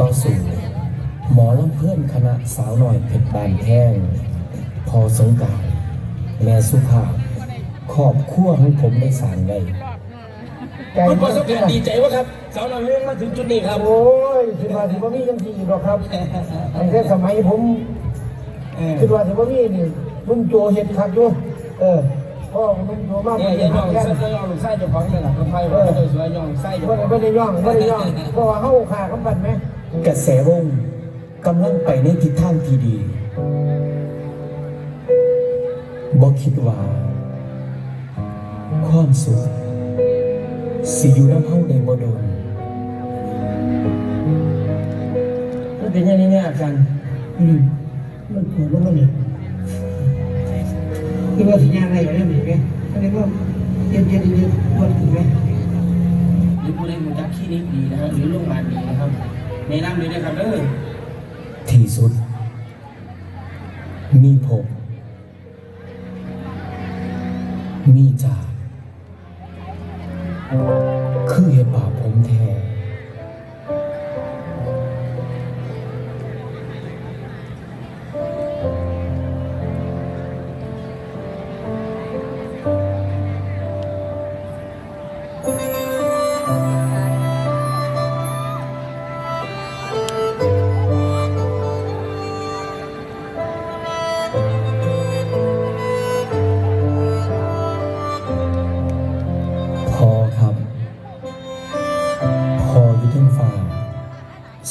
ต่อสู่หมอลำเพื่อนคณะสาวหน่อยเพชรบานแพงพอสงกรารแม่สุภาพขอบขั้วให้ผมได้สร้ารได้ใจคุณประมากสบการณ์ดีใจวะครับสาวน้อยเรื่องมาถึงจุดนี้ครับ โอ้ยคิดว่าถือว่ามียังดีอยู่หรอกครับอันแค่สมัยผมเออคิดว่าถือว่ามีนี่นุ่มโจเห็ดคักอยู่เออพ่อนุ่มโจมากเนี่ยเลยัยงย่องแค่ไส้ย่องลูกไส้เจ้าของนี่แหละคนไทยว่าเจ้าสวยย่องไส้เจ้าขไม่องได้ไม่ได้ย่องไม่ได้ย่องเพราะว่าเข้าขาคำบันไหม กระแสวงกำลังไปในทิศทางที่ดีบ่คิดว่า ความสุขสิอยู่น้ำเฮาในบ่โดนมันเป็นอย่างนี้เนี่ยอาการอืมมันปวดลงมาเนี่ยคือว่าสัญญาณอะไรอย่างนี้ไหมเขาเรียกว่าเย็นเย็นเย็นปวดถูกไหมหรือผู้ใดรู้จักคลินิกดีนะครับหรือโรงพยาบาลดีนะครับ แนะนำเลยนะครับเด้อที่สุด มีผม มีจ่าคือเหตุบาป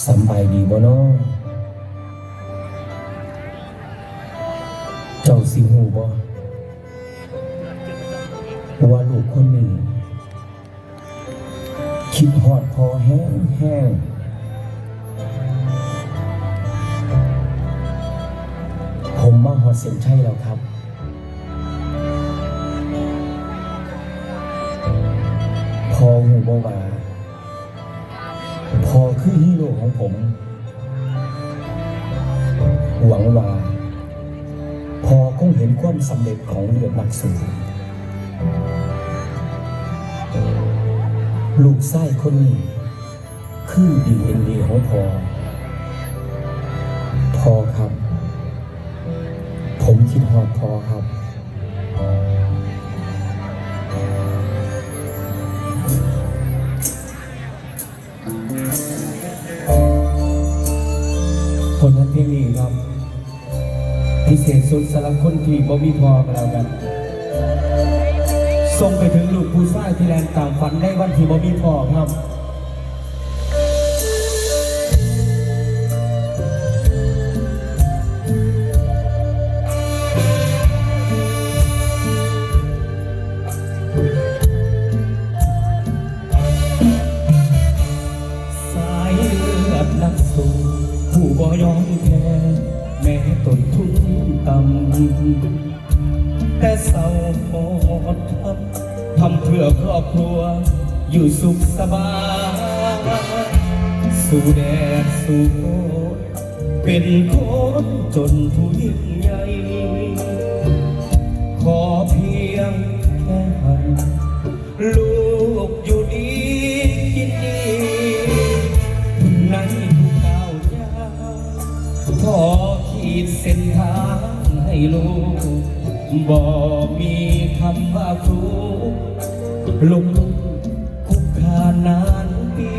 สบายดีบ่เน้อเจ้าสิหูบ่ว่าลูกคนนี้คิดหอดพอแห้งแห้งผมมาหอดเส้นชัยแล้วครับ ของผม หวังว่า พอคงเห็นความสำเร็จของเรือนักสู้ลูกไส้คนนี้ คือดีเอ็นดีของพอพอครับ ผมคิดหอดพอครับ เศษสุดสำหรับคนที่บ่มีพอกันแล้วกันส่งไปถึงลูกผู้ชายที่แลนต่างฝันได้วันที่บ่มีพอครับ อครอบครัว อยู่สุขสบายสู้แดดสู้ฝนเป็นคนจนผู้ยิ่งใหญ่ขอเพียงแค่ให้ลูกอยู่ดีกินดีในทุกก้าวย่าขอขีดเส้นทางให้ลูกบ่มีคำว่าครู ลุงคุกคานานปี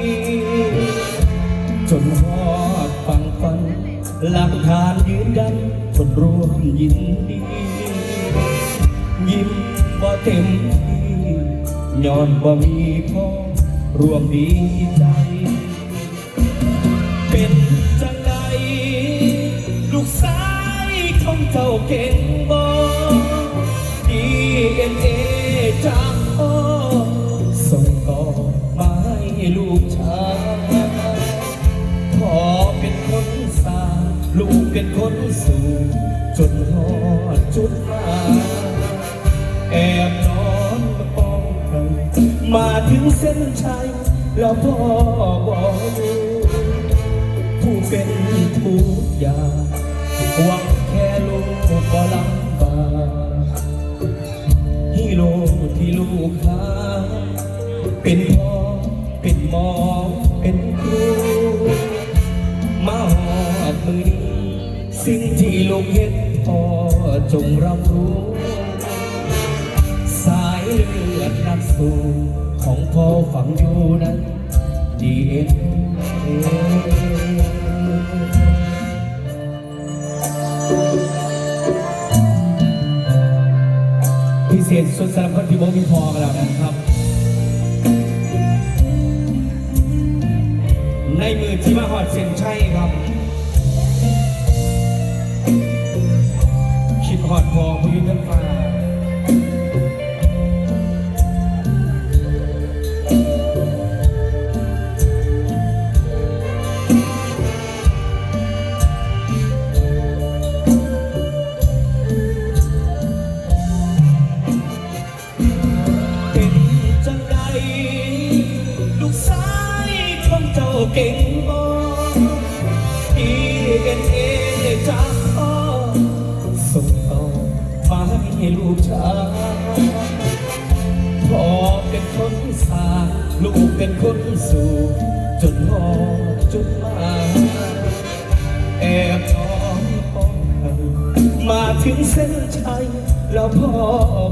จนหอดฟังฟัน หลักฐานยืนยันคนร่วมยินดี ยิ้มบ่าเต็มที่ย้อนบ่ามีพ่อร่วมดีใจ เป็นจังใดลูกสายของเจ้าเก่ง จนหอดจุดหมายแอบนอนป้องกันมาถึงเส้นชัยแล้วพ่อบอกอยู่ผู้เป็นทุกอย่างหวังแค่ลูกก็ลำบากฮีโร่ที่ลูกหาเป็นพ่อ จงรับรู้ สายเลือดนักสู้ของพ่อฝังอยู่นั้นดีเอ็นพิเศษสุดสำหรับคนที่บ่มีพอกันแล้วนะครับ ในมือที่มาหอดเส้นชัยครับ ให้ลูกชายพ่อเป็นคนสางลูกเป็นคนสู่จนหอดจุดหมา แอบน้องพ่อมาถึงเส้นชัยแล้วพ่อ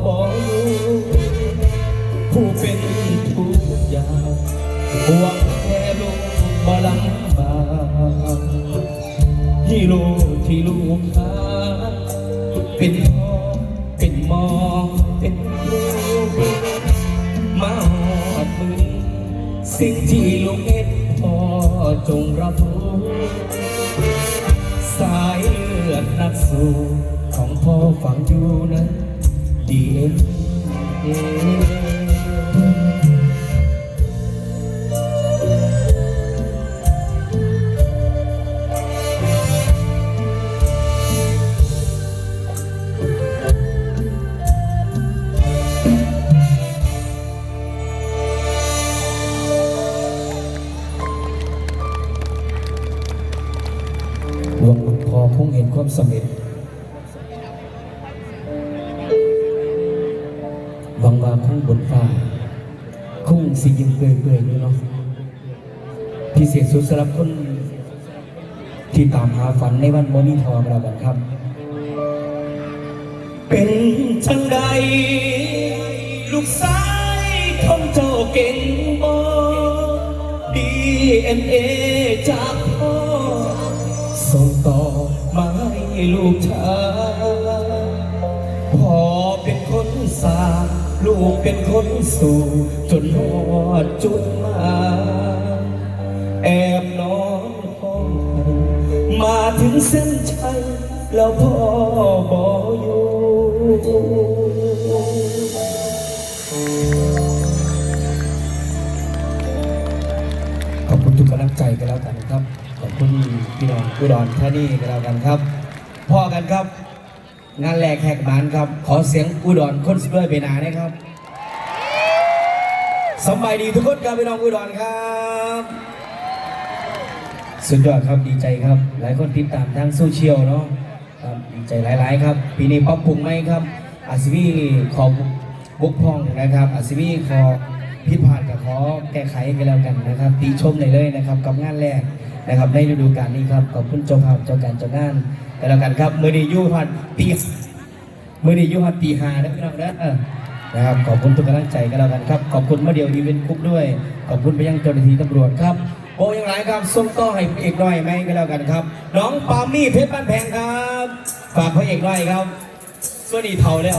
บอกลูกผู้เป็นทุกอย่างหวังแค่ลูก มาลำบากฮีโร่ที่ลูกหาเป็นพ่อเป็นหมอเป็นครูมาหอดมือสิ่งที่ลูกเอ็ดพ่อจงรับรู้สายเลือดนักสู้ของพ่อฝังอยู่นั้นดีเอ็นเอ คงเห็นความสำเร็จหวังว่าคงบนฟ้าคงสิยิ้มเปื่อยๆอยู่เนาะพิเศษสุดสำหรับคน ที่ตามหาฝันในวันโมนิทองเรากันครับ เป็นจังใด ลูกสายของเจ้าเก่งบ่ดีเอ็นเอจากพ่อส่งต่อ ลูกชายพ่อเป็นคนสาลูกเป็นคนสู่จนหอดจุดมา แอบนอนห้องมาถึงเส้นชัยแล้วพ่อบอกอยู่ขอบคุณทุกกำลังใจกันแล้วกันครับ ขอบคุณพี่น้องอุดรธานีกันแล้วกันครับ พ่อกันครับ งานแรกแหกบ้านครับ ขอเสียงอุดรคนสวยเบนานะครับสบายดีทุกคนครับพี่น้องอุดรครับสุดยอดครับดีใจครับ หลายคนติดตามทางโซเชียลเนาะครับดีใจหลาย ๆ ครับ ปีนี้ปรับปรุงไหมครับอาซีวีขอบุกพ่องนะครับอาซีวีขอผิพาดกับขอแก้ไขกันแล้วกันนะครับตีชมเลยเลยนะครับกับงานแรกนะครับในฤดูกาลนี้ครับขอบคุณเจ้าภาพเจ้าการเจ้างาน กันแล้วกันครับมือดียูฮันตีมือดียูฮันตีหานะพี่น้องนะนะครับขอบคุณทุกกำลังใจกันแล้วกันครับ ขอบคุณมาเดียวอีเวนต์คุกด้วย ขอบคุณไปยังเจ้าหน้าที่ตำรวจครับโอ้ยังไรครับส่งต่อให้พระเอกน้อยไหมก็แล้วกันครับ น้องปามี่เพชรบ้านแพงครับ ฝากพระเอกน้อยครับสวัสดีเท่าแล้ว